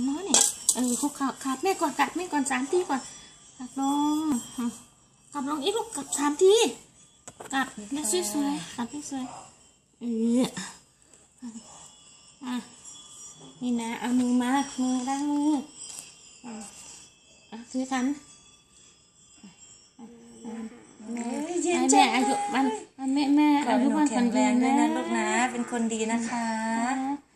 ำน้อยเนี่ยเออคุกเข่าขาดแม่ก่อนกัดแม่ก่อนสามทีก่อนกัดลงกัดลงอีกลูกกัดสามทีกัดแม่สวยๆกัดสวยๆเอออะนี่นะเอามือมามือล้างมืออะอะถือกันเอ้ยแม่เย็นแม่จังอายุมันมันแม่แม่ขออาให้ยุหนูมันแข็งแรงด้วยนะลูกนะ เป็นคนดีนะคะอะ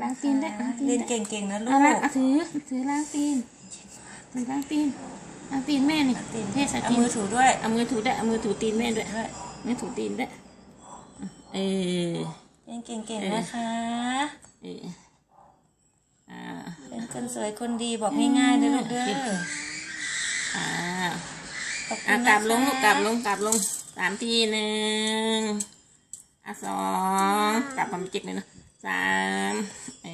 ล้างตีนได้ล้างตีนเรียนได้เก่งๆนะลูเอากล้างเอาถือถือล้างตีนถือล้างตีนล้างตีนแม่นี่ตีนเทใส่เอาตีนมือถูด้วยเอามือถูได้เอามือถูตีนแม่ด้วยด้วยแม่ถูตีนด้วยเออเรียนเก่งๆนะคะเอออ่าเป็นคนสวยคนดีบอกง่ายๆเลยลูกเด้ออ่าขอบคุอะณกลันะบลงลูกกคะลับลงกลับลงสามทีหนึ่งอะสองกลับความจิกเลยนะ สามเอ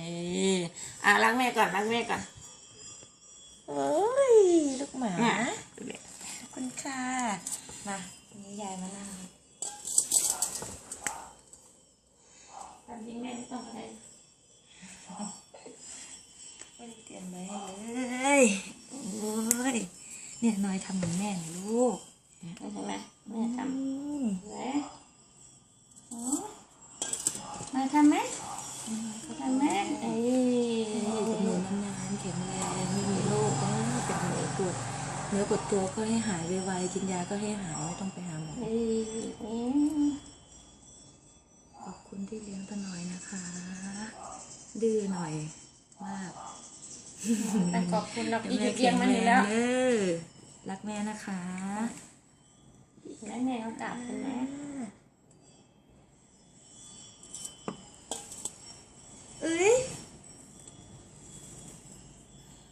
ออะล้างแม่ก่อนล้างแม่ก่อนโอ้ยลูกหมาอะขอบคุณค่ะมาวันนี้ยายมานั่งตามจริงแม่ไม่ต้องอะไรไม่ได้เตรียมไว้ให้เลยโอ้ยเนี่ยน้อยทำเหมือนแม่นะลูกใช่ไหมแม่ทอืมำ เนื้อปวดตัวก็ให้หายไวๆกินยาก็ให้หายไม่ต้องไปหาหมอเอ้ยเอ้ยขอบคุณที่เลี้ยงตาหน่อยนะคะ ดื้อหน่อยมากแต่ขอบคุณเราอีกเกียงมันอยู่แล้วเออรักแม่นะคะแม่แม่เขากลับใช่